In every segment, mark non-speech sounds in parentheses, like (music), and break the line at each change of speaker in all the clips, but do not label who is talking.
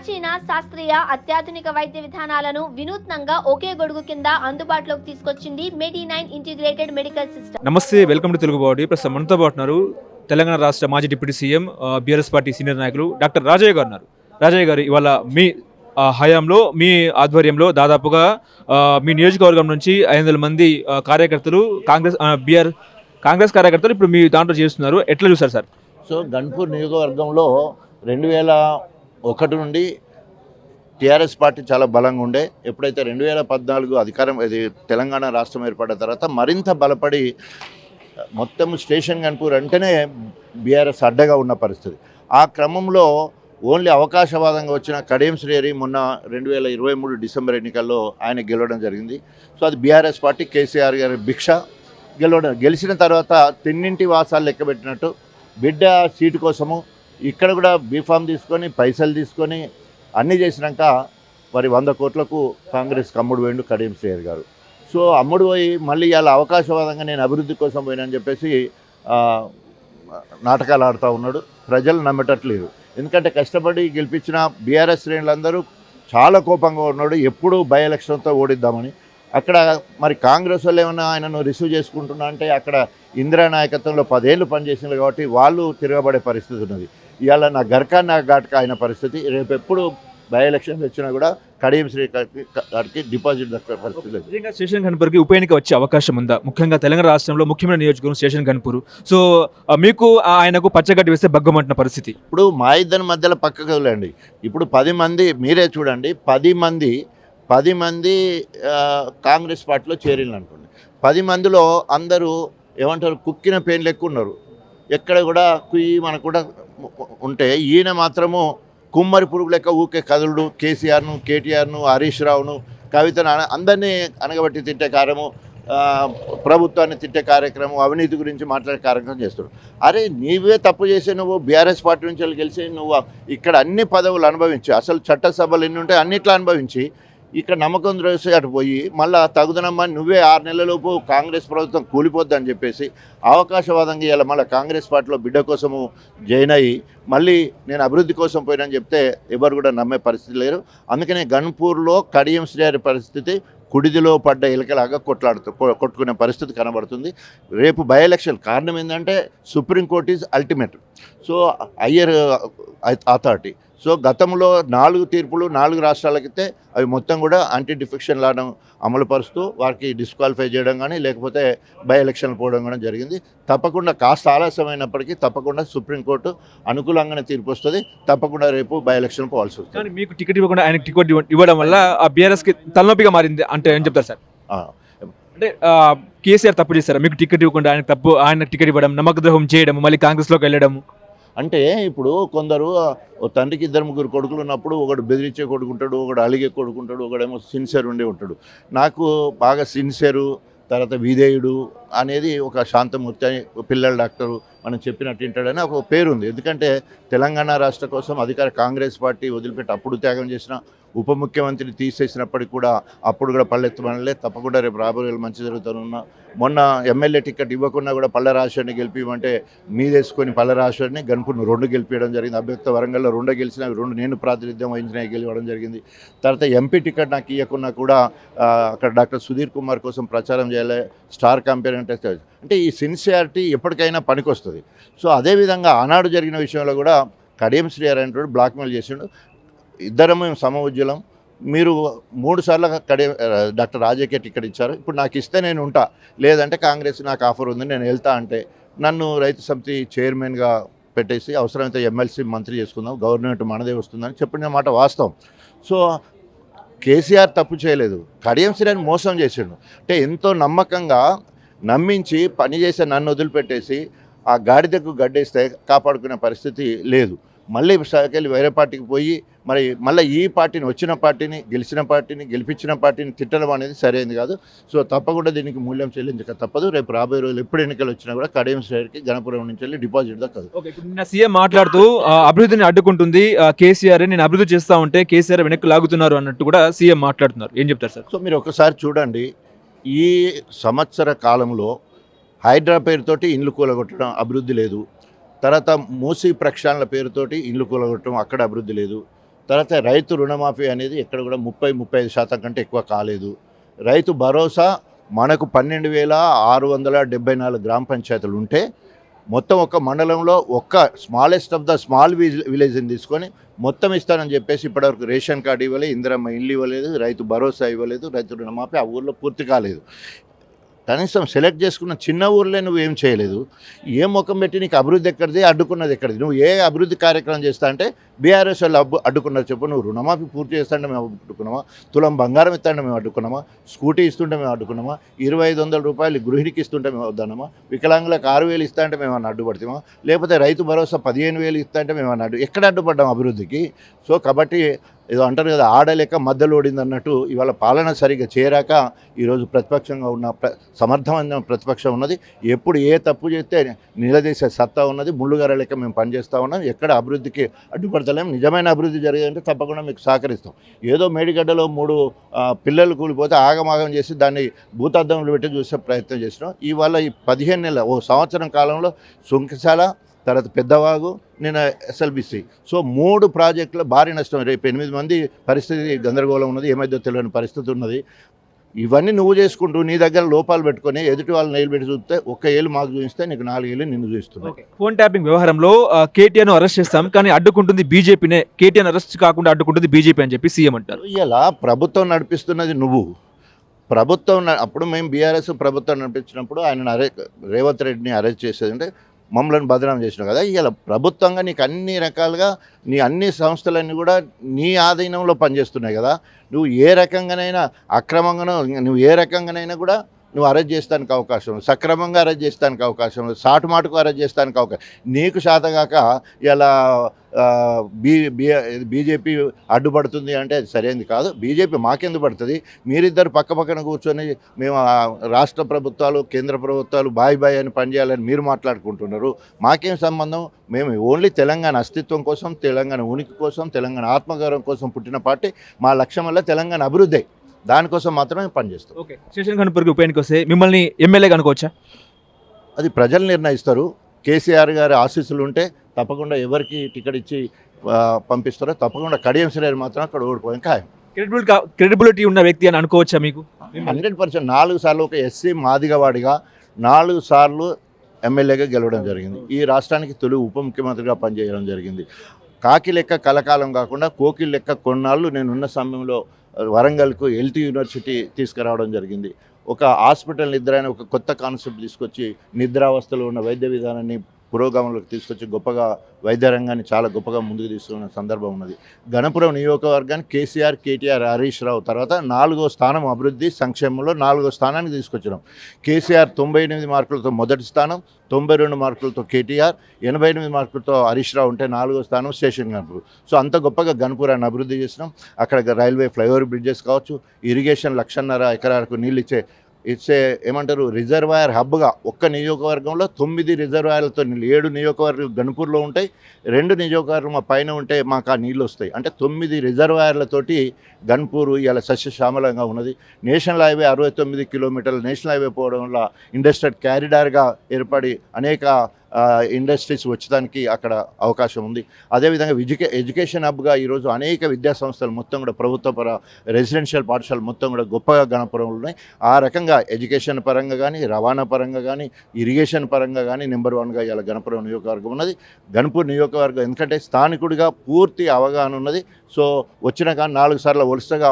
ప్రాచీన శాస్త్రీయ అత్యాధునిక వైద్య విధానాలను వినూత్నంగా ఒకే గొడుగు కింద అందుబాటులోకి తీసుకొచ్చింది Medi nine integrated medical system.
నమస్తే వెల్కమ్ టు తెలుగు బాడీ. ప్రస్తుతం మనతో పాటు ఉన్నారు తెలంగాణ రాష్ట్ర మాజీ deputy CM BRS party senior నాయకులు డాక్టర్ రాజయ్య గారు ఉన్నారు. రాజయ్య గారు ఇవాళ మీ హయాంలో మీ ఆధ్వర్యంలో దాదాపుగా మీ నియోజకవర్గం నుంచి ఐదు వందల మంది కార్యకర్తలు కాంగ్రెస్ బీఆర్ కాంగ్రెస్ కార్యకర్తలు ఇప్పుడు మీ దాంట్లో చేస్తున్నారు. ఎట్లా చూసారు సార్?
సో గన్పూర్ నియోజకవర్గంలో రెండు వేల ఒకటి నుండి టీఆర్ఎస్ పార్టీ చాలా బలంగా ఉండే. ఎప్పుడైతే రెండు వేల పద్నాలుగు అధికారం ఇది తెలంగాణ రాష్ట్రం ఏర్పడిన తర్వాత మరింత బలపడి మొత్తం స్టేషన్ కనుపూర్ అంటేనే బీఆర్ఎస్ అడ్డగా ఉన్న పరిస్థితి. ఆ క్రమంలో ఓన్లీ అవకాశవాదంగా వచ్చిన కడియం శ్రేరి మొన్న రెండు వేల ఇరవై మూడు డిసెంబర్ ఎన్నికల్లో ఆయన గెలవడం జరిగింది. సో అది బీఆర్ఎస్ పార్టీ కేసీఆర్ గారి భిక్ష. గెలవడం గెలిచిన తర్వాత తిన్నింటి వాసాలు లెక్కబెట్టినట్టు బిడ్డ సీటు కోసము ఇక్కడ కూడా బీఫామ్ తీసుకొని పైసలు తీసుకొని అన్నీ చేసినాక మరి వంద కోట్లకు కాంగ్రెస్ అమ్ముడు పోయిండు కడియం శ్రేయర్ గారు. సో అమ్ముడు పోయి మళ్ళీ ఇలా అవకాశవాదంగా నేను అభివృద్ధి కోసం పోయినని చెప్పేసి నాటకాలు ఆడుతూ ఉన్నాడు. ప్రజలు నమ్మేటట్లేదు. ఎందుకంటే కష్టపడి గెలిపించిన బీఆర్ఎస్ శ్రేణులందరూ చాలా కోపంగా ఉన్నాడు. ఎప్పుడు బై ఎలక్షన్తో ఓడిద్దామని. అక్కడ మరి కాంగ్రెస్ వాళ్ళు ఏమైనా ఆయనను రిసీవ్ చేసుకుంటున్నా అంటే అక్కడ ఇందిరా నాయకత్వంలో పదేళ్ళు పనిచేసినారు కాబట్టి వాళ్ళు తిరగబడే పరిస్థితి ఉన్నది. ఇవాళ నా గర్కా నా ఘాట్కా అయిన పరిస్థితి రేపు ఎప్పుడు బై ఎలక్షన్స్ వచ్చినా కూడా కడియం శ్రీ గారికి డిపాజిట్ దక్కే పరిస్థితి లేదు.
నిజంగా స్టేషన్ గన్పూర్కి ఉప ఎన్నిక వచ్చే అవకాశం ఉందా? ముఖ్యంగా తెలంగాణ రాష్ట్రంలో ముఖ్యమైన నియోజకవర్గం స్టేషన్ గన్పూర్ సో మీకు ఆయనకు పచ్చగడ్డి వేస్తే బగ్గమంటున్న పరిస్థితి.
ఇప్పుడు మా ఇద్దరి మధ్యలో పక్కకు వదిలేండి ఇప్పుడు పది మంది మీరే చూడండి పది మంది పది మంది కాంగ్రెస్ పార్టీలో చేరిన అనుకోండి. పది మందిలో అందరూ ఏమంటారు కుక్కిన పెయిన్లు ఎక్కువ ఉన్నారు. ఎక్కడ కూడా కుయ్యి మనకు కూడా ఉంటే ఈయన మాత్రము కుమ్మరి పురుగు లెక్క ఊకే కదులుడు. కేసీఆర్ను కేటీఆర్ను హరీష్ రావును కవితను అందరినీ అనగబట్టి తింటే కార్యము ప్రభుత్వాన్ని తిట్టే కార్యక్రమం అవినీతి గురించి మాట్లాడే కార్యక్రమం చేస్తాడు అరే నీవే తప్పు చేసే నువ్వు బీఆర్ఎస్ పార్టీ నుంచి వెళ్ళి గెలిచి నువ్వు ఇక్కడ అన్ని పదవులు అనుభవించి. అసలు చట్టసభలు ఎన్ని ఉంటాయి అన్నిట్లో అనుభవించి ఇక్కడ నమ్మకం ద్రోసి అటు పోయి మళ్ళా తగుదనమ్మని నువ్వే ఆరు నెలలలోపు కాంగ్రెస్ ప్రభుత్వం కూలిపోద్దని చెప్పేసి అవకాశవాదంగా ఇలా మళ్ళీ కాంగ్రెస్ పార్టీలో బిడ్డ కోసము జాయిన్ అయ్యి మళ్ళీ నేను అభివృద్ధి కోసం పోయినని చెప్తే ఎవరు కూడా నమ్మే పరిస్థితి లేరు అందుకనే గన్పూర్లో కడియం శ్రేయర్ పరిస్థితి కుడిదిలో పడ్డ ఎలకలాగా కొట్లాడుతూ కొట్టుకునే పరిస్థితి కనబడుతుంది. రేపు బై ఎలక్షన్ కారణం ఏంటంటే supreme court is ultimate. So higher authority. So గతంలో నాలుగు తీర్పులు నాలుగు రాష్ట్రాలకైతే అవి మొత్తం కూడా యాంటీ డిఫెక్షన్ లాను అమలుపరుస్తూ వారికి డిస్క్వాలిఫై చేయడం కానీ లేకపోతే బై ఎలక్షన్ పోవడం కూడా జరిగింది. తప్పకుండా కాస్త ఆలస్యమైనప్పటికీ తప్పకుండా సుప్రీంకోర్టు అనుకూలంగానే తీర్పు వస్తుంది. తప్పకుండా రేపు బై ఎలక్షన్ పోవాల్సి వస్తుంది.
కానీ మీకు టికెట్ ఇవ్వకుండా ఆయనకు టికెట్ ఇవ్వడం వల్ల ఆ బీఆర్ఎస్కి తలనొప్పిగా మారింది అంటే ఏం చెప్తారు సార్? అంటే కేసీఆర్ తప్పు చేశారా? మీకు టికెట్ ఇవ్వకుండా ఆయన తప్పు ఆయన టికెట్ ఇవ్వడం నమ్మక ద్రోహం చేయడం మళ్ళీ కాంగ్రెస్లోకి వెళ్ళడం
అంటే ఇప్పుడు కొందరు తండ్రికి ఇద్దరు ముగ్గురు కొడుకులు ఉన్నప్పుడు ఒకడు బెదిరించే కొడుకుంటాడు ఒకడు అలిగే కొడుకుంటాడు ఒకడేమో సిన్సియర్ ఉండే ఉంటాడు. నాకు బాగా సిన్సియరు తర్వాత విధేయుడు అనేది ఒక శాంతమూర్తి అని పిల్లల డాక్టరు మనం చెప్పినట్టు వింటాడని ఒక పేరు ఉంది. ఎందుకంటే తెలంగాణ రాష్ట్ర కోసం అధికార కాంగ్రెస్ పార్టీ వదిలిపెట్టి అప్పుడు త్యాగం చేసిన ఉప ముఖ్యమంత్రిని తీసేసినప్పటికి కూడా అప్పుడు కూడా పల్లెత్తమనలే తప్పకుండా రేపు రాబోయే మంచి జరుగుతానున్న మొన్న ఎమ్మెల్యే టికెట్ ఇవ్వకుండా కూడా పల్లె రాజశేఖర్ని గెలిపిమంటే మీదేసుకొని పల్లె రాజశేఖర్ని గన్పూర్ను రెండు గెలిపించడం జరిగింది. అభ్యర్థి వరంగల్లో రెండు గెలిచిన రెండు నేను ప్రాతినిధ్యం వహించిన గెలవడం జరిగింది. తర్వాత ఎంపీ టికెట్ నాకు ఇవ్వకున్నా కూడా అక్కడ డాక్టర్ సుధీర్ కుమార్ కోసం ప్రచారం చేయాలి. స్టార్ కంపెనీ అంటే అంటే ఈ సిన్సియారిటీ ఎప్పటికైనా పనికొస్తుంది. సో అదేవిధంగా ఆనాడు జరిగిన విషయంలో కూడా కడియం శ్రీహరి అనేటువంటి బ్లాక్మెయిల్ చేసిండు. ఇద్దరము సమఉజ్వలం మీరు మూడు సార్లు కడే డాక్టర్ రాజకీయ టికెట్ ఇచ్చారు. ఇప్పుడు నాకు ఇస్తే నేను ఉంటా. లేదంటే కాంగ్రెస్ నాకు ఆఫర్ ఉంది నేను వెళ్తా అంటే నన్ను రైతు సమితి చైర్మన్గా పెట్టేసి అవసరమైతే ఎమ్మెల్సీ మంత్రి చేసుకుందాం. గవర్నమెంట్ మనదే వస్తుందని చెప్పిన మాట వాస్తవం. సో కేసీఆర్ తప్పు చేయలేదు. కడియం శ్రీని మోసం చేసిండు. అంటే ఎంతో నమ్మకంగా నమ్మించి పని చేసే నన్ను వదిలిపెట్టేసి ఆ గాడిదకు గడ్డేస్తే కాపాడుకునే పరిస్థితి లేదు. మళ్ళీ సరికెళ్ళి వేరే పార్టీకి పోయి మరి మళ్ళీ ఈ పార్టీని వచ్చిన పార్టీని గెలిచిన పార్టీని గెలిపించిన పార్టీని తిట్టడం అనేది సరైనది కాదు. సో తప్పకుండా దీనికి మూల్యం చెల్లించక తప్పదు. రేపు రాబోయే రోజులు ఎప్పుడు ఎన్నికలు వచ్చినా కూడా కడియం శ్రేయర్కి గణపురం నుంచి వెళ్ళి డిపాజిట్
ఇప్పుడు నిన్న సీఎం మాట్లాడుతూ ఆ, అభివృద్ధిని అడ్డుకుంటుంది కేసీఆర్ నేను అభివృద్ధి చేస్తా ఉంటే కేసీఆర్ వెనక్కి లాగుతున్నారు అన్నట్టు కూడా సీఎం మాట్లాడుతున్నారు. ఏం చెప్తారు సార్?
సో మీరు ఒకసారి చూడండి. ఈ సంవత్సర కాలంలో హైడ్రా పేరుతోటి ఇండ్లు కూలగొట్టడం అభివృద్ధి లేదు. తర్వాత మూసీ ప్రక్షాళన పేరుతోటి ఇండ్లు కూలగొట్టడం అక్కడ అభివృద్ధి లేదు. తర్వాత రైతు రుణమాఫీ అనేది ఎక్కడ కూడా ముప్పై ముప్పై ఐదు శాతం కంటే ఎక్కువ కాలేదు. రైతు భరోసా మనకు పన్నెండు వేల ఆరు వందల డెబ్బై నాలుగు గ్రామ పంచాయతీలు ఉంటే మొత్తం ఒక మండలంలో ఒక్క స్మాలెస్ట్ ఆఫ్ ద స్మాల్ విలేజ్ని తీసుకొని మొత్తం ఇస్తానని చెప్పేసి ఇప్పటివరకు రేషన్ కార్డు ఇవ్వలేదు ఇందిరమ్మ ఇల్లు ఇవ్వలేదు రైతు భరోసా ఇవ్వలేదు రైతు రుణమాఫీ ఆ ఊర్లో పూర్తి కాలేదు. కనీసం సెలెక్ట్ చేసుకున్న చిన్న ఊర్లే నువ్వు ఏం చేయలేదు. ఏ ముఖం పెట్టి నీకు అభివృద్ధి ఎక్కడిది అడ్డుకున్నది ఎక్కడిది? నువ్వు ఏ అభివృద్ధి కార్యక్రమం చేస్తా అంటే బీఆర్ఎస్ వాళ్ళు అబ్బు అడ్డుకున్నారు చెప్పు. నువ్వు రుణమాఫీ పూర్తి చేస్తాంటే మేము అడ్డుకున్నామా? తులం బంగారం ఇస్తాంటే మేము అడ్డుకున్నామా? స్కూటీ ఇస్తుంటే మేము అడ్డుకున్నామా? ఇరవై ఐదు వందల రూపాయలు గృహిణికి ఇస్తుంటే మేము వద్దన్నామా? వికలాంగులకు ఆరు వేలు ఇస్తా అంటే మేము అన్న అడ్డుపడతామా? లేకపోతే రైతు భరోసా పదిహేను వేలు ఇస్తా అంటే మేము అన్న అడ్డు ఎక్కడ అడ్డుపడ్డాం అభివృద్ధికి? సో కాబట్టి ఏదో అంటారు కదా ఆడలేక మధ్యలో ఓడింది అన్నట్టు ఇవాళ పాలన సరిగ్గా చేరాక ఈరోజు ప్రతిపక్షంగా ఉన్న ప్ర సమర్థమైన ప్రతిపక్షం ఉన్నది. ఎప్పుడు ఏ తప్పు చేస్తే నిలదీసే సత్తా ఉన్నది. ముళ్ళుగార లెక్క మేము పనిచేస్తూ ఉన్నాం. ఎక్కడ అభివృద్ధికి అడ్డుపడతలేం. నిజమైన అభివృద్ధి జరిగిందంటే తప్పకుండా మీకు సహకరిస్తాం. ఏదో మేడిగడ్డలో మూడు పిల్లలు కూలిపోతే ఆగమాగం చేసి దాన్ని భూతార్థంలో పెట్టి చూసే ప్రయత్నం చేసినాం. ఇవాళ ఈ పదిహేను నెలల ఓ సంవత్సరం కాలంలో సుంకశాల తర్వాత పెద్దవాగు నేను ఎస్ఎల్బిసి. సో మూడు ప్రాజెక్టుల భారీ నష్టం. రేపు ఎనిమిది మంది పరిస్థితి గందరగోళం ఉన్నది ఏమైందో తెలియని పరిస్థితి ఉన్నది. ఇవన్నీ నువ్వు చేసుకుంటూ నీ దగ్గర లోపాలు పెట్టుకొని ఎదుటి వాళ్ళని ఏళ్ళు పెట్టి చూస్తే ఒక్క ఏళ్ళు మాకు చూపిస్తే నీకు నాలుగు ఏళ్ళు నిన్ను చూస్తున్నాయి
ఫోన్ ట్యాపింగ్ వ్యవహారంలో కేటీఆర్ అరెస్ట్ చేస్తాం కానీ అడ్డుకుంటుంది బీజేపీనే. కేటీఆర్ అరెస్ట్ కాకుండా అడ్డుకుంటుంది బీజేపీ అని చెప్పి సీఎం అంటారు.
ఇలా ప్రభుత్వం నడిపిస్తున్నది నువ్వు. ప్రభుత్వం అప్పుడు మేము బీఆర్ఎస్ ప్రభుత్వం నడిపించినప్పుడు ఆయన అరె రేవంత్ రెడ్డిని అరెస్ట్ చేసేది అంటే మమ్మల్ని బదనాం చేసినావు కదా. ఇలా ప్రభుత్వంగా నీకు అన్ని రకాలుగా నీ అన్ని సంస్థలన్నీ కూడా నీ ఆధీనంలో పనిచేస్తున్నాయి కదా. నువ్వు ఏ రకంగానైనా అక్రమంగానో నువ్వు ఏ రకంగానైనా కూడా నువ్వు అరెస్ట్ చేస్తానికి అవకాశం సక్రమంగా అరెస్ట్ చేస్తానికి అవకాశం ఉంది సాటు అరెస్ట్ చేస్తానికి అవకాశం నీకు శాతగాక ఇలా బీ బీ బీజేపీ అడ్డుపడుతుంది అంటే అది సరైనది కాదు. బీజేపీ మాకెందుకు పడుతుంది? మీరిద్దరు పక్క పక్కన కూర్చొని మేము రాష్ట్ర ప్రభుత్వాలు కేంద్ర ప్రభుత్వాలు బాయ్ బాయ్ అని పనిచేయాలని మీరు మాట్లాడుకుంటున్నారు. మాకేం సంబంధం? మేము ఓన్లీ తెలంగాణ అస్తిత్వం కోసం తెలంగాణ ఉనికి కోసం తెలంగాణ ఆత్మగౌరవం కోసం పుట్టిన పార్టీ. మా లక్ష్యం వల్ల తెలంగాణ అభివృద్ధి. దానికోసం మాత్రమే పనిచేస్తాం
ఓకే. శేషన్ కనుపూర్కి ఉప ఎన్నిక వస్తే మిమ్మల్ని ఎమ్మెల్యే కనుకోవచ్చా
అది ప్రజలు నిర్ణయిస్తారు. కేసీఆర్ గారి ఆశీస్సులు ఉంటే తప్పకుండా ఎవరికి టికెట్ ఇచ్చి పంపిస్తారో తప్పకుండా కడియం శ్రేణి మాత్రం అక్కడ ఓడిపోయాం ఖాయం.
క్రెడిబుల్ క్రెడిబిలిటీ ఉన్న వ్యక్తి అని అనుకోవచ్చా మీకు?
హండ్రెడ్ పర్సెంట్ నాలుగు సార్లు ఒక ఎస్సీ మాదిగవాడిగా నాలుగు సార్లు ఎమ్మెల్యేగా గెలవడం జరిగింది. ఈ రాష్ట్రానికి తొలి ఉప ముఖ్యమంత్రిగా పనిచేయడం జరిగింది. కాకి లెక్క కలకాలం కాకుండా కోకిల్ లెక్క కొన్నాళ్ళు నేనున్న సమయంలో వరంగల్కు ఎల్టీ యూనివర్సిటీ తీసుకురావడం జరిగింది. ఒక హాస్పిటల్ నిద్ర అనే ఒక కొత్త కాన్సెప్ట్ తీసుకొచ్చి నిద్రావస్థలో ఉన్న వైద్య విధానాన్ని పురోగమనంలోకి తీసుకొచ్చి గొప్పగా వైద్య రంగాన్ని చాలా గొప్పగా ముందుకు తీసుకున్న సందర్భం ఉన్నది. గణపురం నియోజకవర్గాన్ని కేసీఆర్ కేటీఆర్ హరీష్ రావు తర్వాత నాలుగో స్థానం అభివృద్ధి సంక్షేమంలో నాలుగో స్థానానికి తీసుకొచ్చినాం. కేసీఆర్ తొంభై ఎనిమిది మార్కులతో మొదటి స్థానం తొంభై రెండు మార్కులతో కేటీఆర్ ఎనభై ఎనిమిది మార్కులతో హరీష్ రావు ఉంటే నాలుగో స్థానం స్టేషన్ గణపూర్ సో అంత గొప్పగా గణపురాన్ని అభివృద్ధి చేసినాం. అక్కడ రైల్వే ఫ్లైఓవర్ బ్రిడ్జెస్ కావచ్చు ఇరిగేషన్ లక్షన్నర ఎకరాలకు నీళ్ళు ఇచ్చే ఇట్స్ ఏమంటారు రిజర్వాయర్ హబ్గా ఒక్క నియోజకవర్గంలో తొమ్మిది రిజర్వాయర్లతో నీళ్ళు ఏడు నియోజకవర్గం గణపూర్లో ఉంటాయి రెండు నియోజకవర్గం మా పైన ఉంటే మాకు ఆ నీళ్ళు వస్తాయి. అంటే తొమ్మిది రిజర్వాయర్లతోటి గన్పూర్ ఇలా సస్యశ్యామలంగా ఉన్నది. నేషనల్ హైవే అరవై తొమ్మిది కిలోమీటర్ల నేషనల్ హైవే పోవడం వల్ల ఇండస్ట్రియల్ క్యారిడార్గా ఏర్పడి అనేక ఇండస్ట్రీస్ వచ్చడానికి అక్కడ అవకాశం ఉంది. అదేవిధంగా ఎడ్యుకే ఎడ్యుకేషన్ హబ్గా ఈరోజు అనేక విద్యా సంస్థలు మొత్తం కూడా ప్రభుత్వ పర రెసిడెన్షియల్ పాఠశాలలు మొత్తం కూడా గొప్పగా గణపురంలో ఉన్నాయి. ఆ రకంగా ఎడ్యుకేషన్ పరంగా కానీ రవాణా పరంగా కానీ ఇరిగేషన్ పరంగా కానీ నెంబర్ వన్గా ఇలా గణపురం నియోజకవర్గం ఉన్నది. గణపూర్ నియోజకవర్గం ఎందుకంటే స్థానికుడిగా పూర్తి అవగాహన ఉన్నది. సో వచ్చిన కానీ నాలుగు సార్లు వరుసగా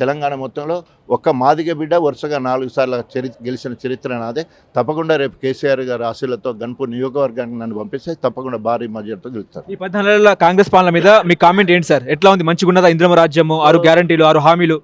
తెలంగాణ మొత్తంలో ఒక్క మాదిగ బిడ్డ వరుసగా నాలుగు సార్లు చరి గెలిచిన చరిత్ర నాదే. తప్పకుండా రేపు కేసీఆర్ గారి ఆశీలతో గణపూర్ నియోజకవర్గానికి నన్ను పంపిస్తే తప్పకుండా భారీ మధ్యతో గెలుస్తారు.
ఈ పద్నాలుగేళ్ళ కాంగ్రెస్ పాలన మీద మీ కామెంట్ ఏంటి సార్? ఎట్లా ఉంది? మంచిగా ఉన్నదా? ఇంద్రమ రాజ్యము ఆరు గ్యారంటీలు ఆరు హామీలు?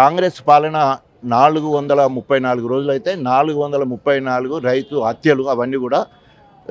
కాంగ్రెస్ పాలన నాలుగు వందల ముప్పై నాలుగు రోజులు అయితే నాలుగు వందల ముప్పై నాలుగు రైతు హత్యలు అవన్నీ కూడా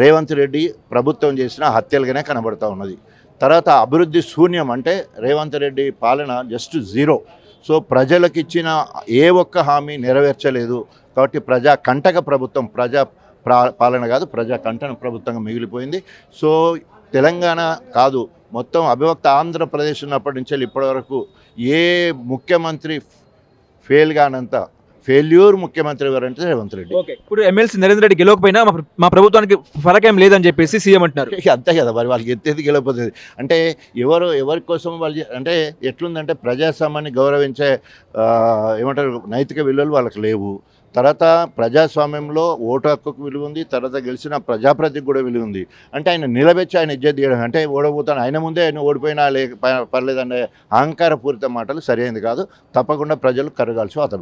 రేవంత్ రెడ్డి ప్రభుత్వం చేసిన హత్యలుగానే కనబడతా ఉన్నది. తర్వాత అభివృద్ధి శూన్యం అంటే రేవంత్ రెడ్డి పాలన జస్ట్ జీరో సో ప్రజలకు ఇచ్చిన ఏ ఒక్క హామీ నెరవేర్చలేదు కాబట్టి ప్రజా కంటక ప్రభుత్వం ప్రజా ప్రా- పాలన కాదు ప్రజా కంటన ప్రభుత్వంగా మిగిలిపోయింది. సో తెలంగాణ కాదు మొత్తం అభివక్త ఆంధ్రప్రదేశ్ ఉన్నప్పటి నుంచి వెళ్ళి ఇప్పటివరకు ఏ ముఖ్యమంత్రి ఫెయిల్ కానంత ఫెయిల్యూర్ ముఖ్యమంత్రి ఎవరంటే రేవంత్ రెడ్డి.
ఓకే ఇప్పుడు ఎమ్మెల్సీ నరేంద్ర రెడ్డి గెలవకపోయినా మా ప్ర- మా ప్రభుత్వానికి ఫరకేం లేదని చెప్పేసి సీఎం అంటున్నారు.
ఇక (laughs) అంతే కదా మరి వాళ్ళకి ఎత్తేది గెలకపోతుంది అంటే ఎవరు ఎవరి కోసం వాళ్ళు చే- అంటే ఎట్లుందంటే ప్రజాస్వామ్యాన్ని గౌరవించే ఆ, ఏమంటారు నైతిక విలువలు వాళ్ళకి లేవు. తర్వాత ప్రజాస్వామ్యంలో ఓటు హక్కుకు విలువ ఉంది తర్వాత గెలిచిన ప్రజాప్రతికి కూడా విలువ ఉంది అంటే ఆయన నిలబెచ్చి ఆయన ఇజ్జత్ తీయడం అంటే ఓడబోతాను ఆయన ముందే ఆయన ఓడిపోయినా లేక పర్లేదనే అహంకారపూరిత మాటలు సరైనది కాదు. తప్పకుండా ప్రజలు కరగాల్సి వాత